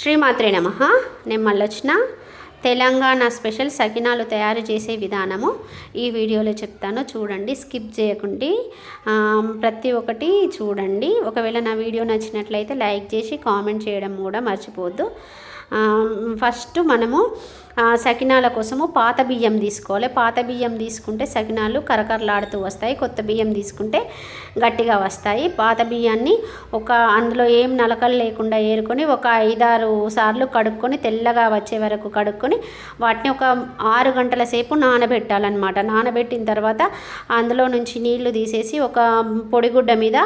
శ్రీమాత్రే నమ. నేను మళ్ళొచ్చిన తెలంగాణ స్పెషల్ సకినాలు తయారు చేసే విధానము ఈ వీడియోలో చెప్తాను. చూడండి స్కిప్ చేయకుండా. ప్రతి ఒక్కటి చూడండి. ఒకవేళ నా వీడియో నచ్చినట్లయితే లైక్ చేసి కామెంట్ చేయడం కూడా మర్చిపోవద్దు. ఫస్ట్ మనము సకినాల కోసము పాత బియ్యం తీసుకోవాలి. పాత బియ్యం తీసుకుంటే సకినాలు కరకరలాడుతూ వస్తాయి. కొత్త బియ్యం తీసుకుంటే గట్టిగా వస్తాయి. పాత బియ్యాన్ని ఒక అందులో ఏం నలకలు లేకుండా ఏరుకొని ఒక ఐదారు సార్లు కడుక్కొని తెల్లగా వచ్చే వరకు కడుక్కొని వాటిని ఒక ఆరు గంటల సేపు నానబెట్టాలన్నమాట. నానబెట్టిన తర్వాత అందులో నుంచి నీళ్ళు తీసేసి ఒక పొడిగుడ్డ మీద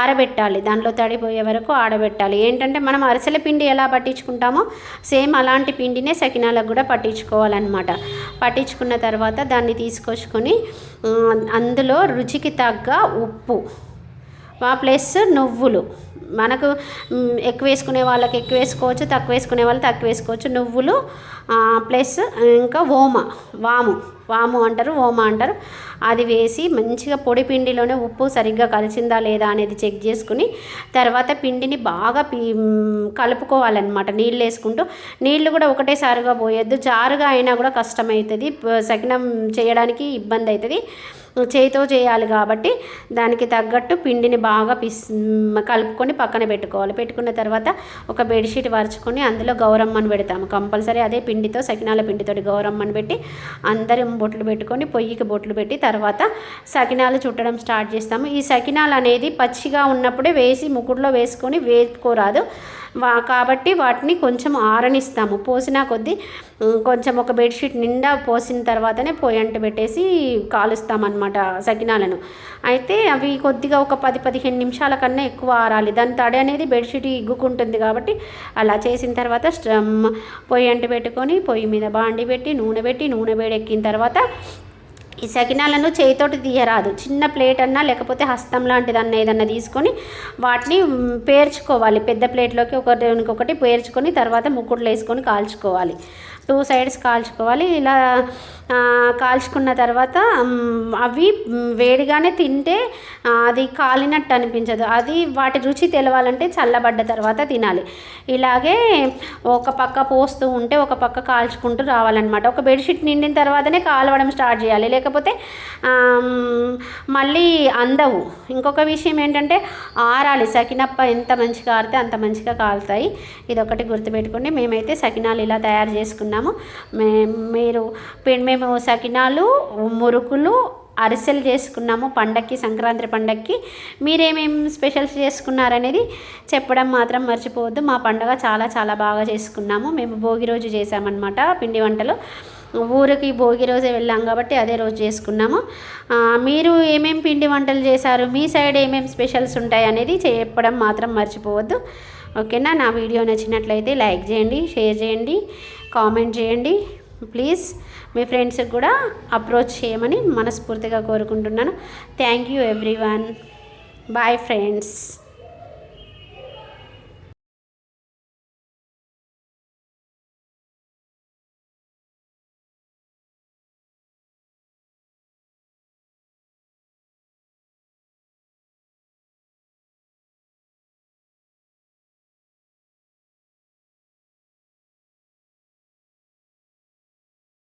ఆరబెట్టాలి. దాంట్లో తడిపోయే వరకు ఆరబెట్టాలి. ఏంటంటే మనం అరిసెల పిండి ఎలా పట్టించుకుంటామో సేమ్ అలాంటి పిండినే సకినాలకు కూడా పట్టించుకోవాలన్నమాట. పట్టించుకున్న తర్వాత దాన్ని తీసుకొచ్చుకొని అందులో రుచికి తగ్గ ఉప్పు ఆ ప్లస్ నువ్వులు. మనకు ఎక్కువ వేసుకునే వాళ్ళకి ఎక్కువ వేసుకోవచ్చు తక్కువ వేసుకునే వాళ్ళు తక్కువ వేసుకోవచ్చు. నువ్వులు ప్లస్ ఇంకా ఓమ వాము. వాము అంటారు ఓమ అంటారు. అది వేసి మంచిగా పొడి పిండిలోనే ఉప్పు సరిగ్గా కలిసిందా లేదా అనేది చెక్ చేసుకుని తర్వాత పిండిని బాగా పీ కలుపుకోవాలన్నమాట. నీళ్ళు వేసుకుంటూ నీళ్ళు కూడా ఒకటేసారిగా పోయొద్దు. జారుగా అయినా కూడా కష్టమవుతుంది. సకినం చేయడానికి ఇబ్బంది అవుతుంది చేతితో చేయాలి కాబట్టి దానికి తగ్గట్టు పిండిని బాగా పిస్ కలుపుకొని పక్కన పెట్టుకోవాలి. పెట్టుకున్న తర్వాత ఒక బెడ్షీట్ పరుచుకొని అందులో గౌరమ్మను పెడతాము. కంపల్సరీ అదే పిండితో సకినాల పిండితోటి గౌరమ్మని పెట్టి అందరం బొట్లు పెట్టుకొని పొయ్యికి బొట్లు పెట్టి తర్వాత సకినాలు చుట్టడం స్టార్ట్ చేస్తాము. ఈ సకినాలు అనేది పచ్చిగా ఉన్నప్పుడే వేసి ముకుడులో వేసుకొని వేసుకోరాదు వా కాబట్టి వాటిని కొంచెం ఆరనిస్తాము. పోసిన కొద్దీ కొంచెం ఒక బెడ్షీట్ నిండా పోసిన తర్వాతనే పొయ్యంట పెట్టేసి కాలుస్తామన్నమాట. సకినాలను. అయితే అవి కొద్దిగా ఒక పది పదిహేను నిమిషాల కన్నా ఎక్కువ ఆరాలి. దాని తడి అనేది బెడ్షీట్ ఇగ్గుకుంటుంది కాబట్టి అలా చేసిన తర్వాత పొయ్యి అంటు పెట్టుకొని పొయ్యి మీద బాండి పెట్టి నూనె పెట్టి నూనె వేడెక్కిన తర్వాత ఈ సకినాలను చేయితోటి తీయరాదు. చిన్న ప్లేట్ అన్నా లేకపోతే హస్తం లాంటిదన్నా ఏదన్నా తీసుకొని వాటిని పేర్చుకోవాలి. పెద్ద ప్లేట్లోకి ఒకటి ఇంకొకటి పేర్చుకొని తర్వాత ముక్కుడులో వేసుకొని కాల్చుకోవాలి. టూ సైడ్స్ కాల్చుకోవాలి. ఇలా కాల్చుకున్న తర్వాత అవి వేడిగానే తింటే అది కాలినట్టు అనిపించదు. అది వాటి రుచి తెలవాలంటే చల్లబడ్డ తర్వాత తినాలి. ఇలాగే ఒక పక్క పోస్తూ ఉంటే ఒక పక్క కాల్చుకుంటూ రావాలన్నమాట. ఒక బెడ్షీట్ నిండిన తర్వాతనే కాలవడం స్టార్ట్ చేయాలి. లేక లేకపోతే మళ్ళీ అందవు. ఇంకొక విషయం ఏంటంటే ఆరాలి. సకినప్ప ఎంత మంచిగా ఆరితే అంత మంచిగా కాలుతాయి. ఇది ఒకటి గుర్తుపెట్టుకోండి. మేమైతే సకినాలు ఇలా తయారు చేసుకున్నాము. మే మీరు మేము సకినాలు మురుకులు అరిసెలు చేసుకున్నాము పండక్కి సంక్రాంతి పండక్కి. మీరేమేం స్పెషల్స్ చేసుకున్నారనేది చెప్పడం మాత్రం మర్చిపోవద్దు. మా పండగ చాలా చాలా బాగా చేసుకున్నాము. మేము భోగి రోజు చేసామన్నమాట పిండి వంటలు. ఊరికి భోగి రోజే వెళ్ళాం కాబట్టి అదే రోజు చేసుకున్నాము. మీరు ఏమేం పిండి వంటలు చేశారు? మీ సైడ్ ఏమేమి స్పెషల్స్ ఉంటాయి అనేది చెప్పడం మాత్రం మర్చిపోవద్దు. ఓకేనా? నా వీడియో నచ్చినట్లయితే లైక్ చేయండి షేర్ చేయండి కామెంట్ చేయండి. ప్లీజ్ మీ ఫ్రెండ్స్కి కూడా అప్రోచ్ చేయమని మనస్ఫూర్తిగా కోరుకుంటున్నాను. Thank you everyone bye friends.